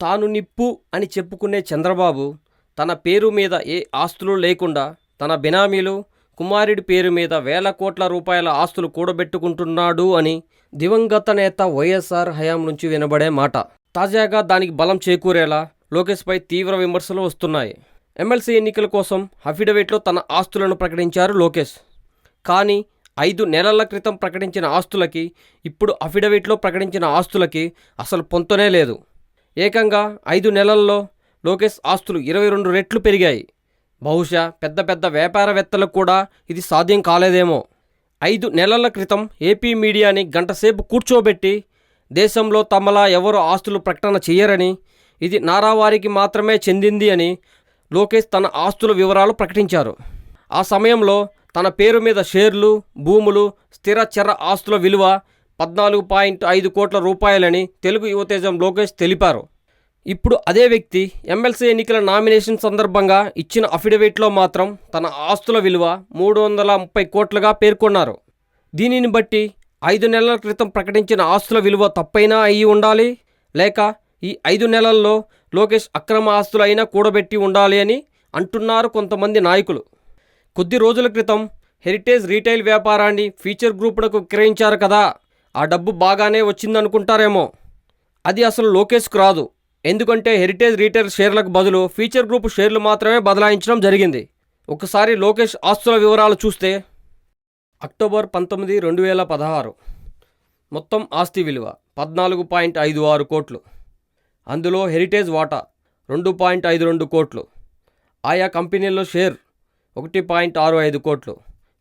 తాను నిప్పు అని చెప్పుకునే చంద్రబాబు తన పేరు మీద ఏ ఆస్తులు లేకుండా తన బినామీలు కుమారుడి పేరు మీద వేల కోట్ల రూపాయల ఆస్తులు కూడబెట్టుకుంటున్నాడు అని దివంగత నేత వైఎస్ఆర్ హయాం నుంచి వినబడే మాట. తాజాగా దానికి బలం చేకూరేలా లోకేష్పై తీవ్ర విమర్శలు వస్తున్నాయి. ఎమ్మెల్సీ ఎన్నికల కోసం అఫిడవిట్లో తన ఆస్తులను ప్రకటించారు లోకేష్. కానీ ఐదు నెలల క్రితం ప్రకటించిన ఆస్తులకి ఇప్పుడు అఫిడవిట్లో ప్రకటించిన ఆస్తులకి అసలు పొంతనే లేదు. ఏకంగా ఐదు నెలల్లో లోకేష్ ఆస్తులు ఇరవై రెండు రెట్లు పెరిగాయి. బహుశా పెద్ద పెద్ద వ్యాపారవేత్తలకు కూడా ఇది సాధ్యం కాలేదేమో. ఐదు నెలల క్రితం ఏపీ మీడియాని గంటసేపు కూర్చోబెట్టి దేశంలో తమలా ఎవరు ఆస్తులు ప్రకటన చేయరని ఇది నారావారికి మాత్రమే చెందింది అని లోకేష్ తన ఆస్తుల వివరాలు ప్రకటించారు. ఆ సమయంలో తన పేరు మీద షేర్లు భూములు స్థిర చర ఆస్తుల విలువ పద్నాలుగు పాయింట్ ఐదు కోట్ల రూపాయలని తెలుగు యువతేజం లోకేష్ తెలిపారు. ఇప్పుడు అదే వ్యక్తి ఎమ్మెల్సీ ఎన్నికల నామినేషన్ సందర్భంగా ఇచ్చిన అఫిడవిట్లో మాత్రం తన ఆస్తుల విలువ మూడు వందల ముప్పై కోట్లుగా పేర్కొన్నారు. దీనిని బట్టి ఐదు నెలల క్రితం ప్రకటించిన ఆస్తుల విలువ తప్పైనా అయి ఉండాలి లేక ఈ ఐదు నెలల్లో లోకేష్ అక్రమ ఆస్తులైనా కూడబెట్టి ఉండాలి అని అంటున్నారు కొంతమంది నాయకులు. కొద్ది రోజుల క్రితం హెరిటేజ్ రీటైల్ వ్యాపారాన్ని ఫీచర్ గ్రూపులకు విక్రయించారు కదా. ఆ డబ్బు బాగానే వచ్చిందనుకుంటారేమో. అది అసలు లోకేష్కు రాదు. ఎందుకంటే హెరిటేజ్ రీటైల్ షేర్లకు బదులు ఫీచర్ గ్రూప్ షేర్లు మాత్రమే బదలాయించడం జరిగింది. ఒకసారి లోకేష్ ఆస్తుల వివరాలు చూస్తే అక్టోబర్ పంతొమ్మిది రెండు వేల పదహారు. మొత్తం ఆస్తి విలువ పద్నాలుగు పాయింట్ ఐదు ఆరు కోట్లు. అందులో హెరిటేజ్ వాటా రెండు పాయింట్ ఐదు రెండు కోట్లు. ఆయా కంపెనీల్లో షేర్ ఒకటి పాయింట్ ఆరు ఐదు కోట్లు.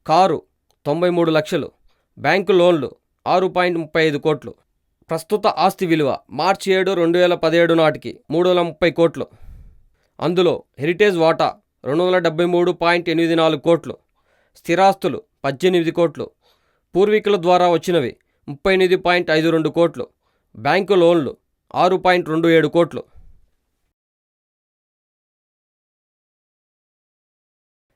కారు తొంభై మూడు లక్షలు. బ్యాంకు లోన్లు ఆరు పాయింట్ ముప్పై ఐదు కోట్లు. ప్రస్తుత ఆస్తి విలువ మార్చి ఏడు రెండు వేల పదిహేడు నాటికి మూడు వందల ముప్పై కోట్లు. అందులో హెరిటేజ్ వాటా రెండు వందల డెబ్బై మూడు పాయింట్ ఎనిమిది నాలుగు కోట్లు. స్థిరాస్తులు పద్దెనిమిది కోట్లు. పూర్వీకుల ద్వారా వచ్చినవి ముప్పై ఎనిమిది పాయింట్ ఐదు రెండు కోట్లు. బ్యాంకు లోన్లు ఆరు పాయింట్ రెండు ఏడు కోట్లు.